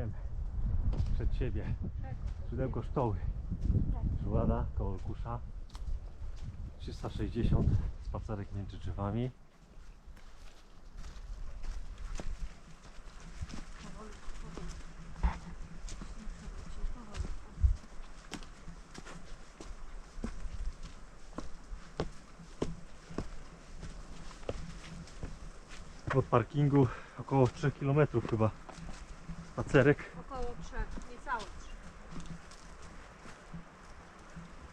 Idziemy przed siebie. Źródełko sztoły. Żułada koło Kusza. 360 spacerek między drzewami. Od parkingu około 3 km chyba. Spacerek. Około trzech, niecałe trzy.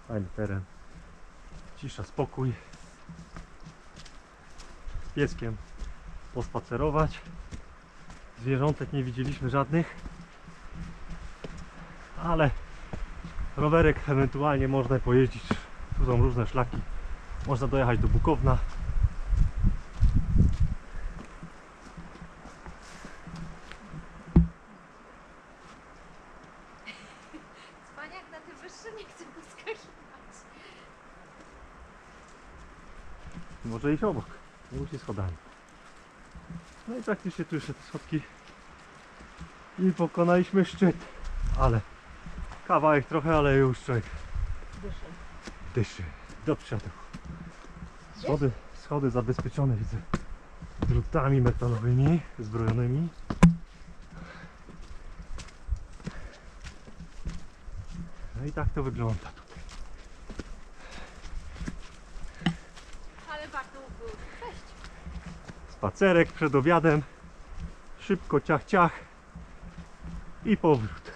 Fajny teren. Cisza, spokój. Z pieskiem pospacerować. Zwierzątek nie widzieliśmy żadnych. Ale rowerek ewentualnie można pojeździć. Tu są różne szlaki. Można dojechać do Bukowna. Wyższe nie chce poskakiwać. Może iść obok. Nie musi schodami. No i praktycznie tu jeszcze te schodki. I pokonaliśmy szczyt. Ale kawałek trochę, ale już człowiek Wyższe. dyszy do przodu. Schody, schody zabezpieczone widzę drutami metalowymi, zbrojonymi. No i tak to wygląda tutaj. Ale warto było tu przejść. Spacerek przed obiadem. Szybko ciach ciach i powrót.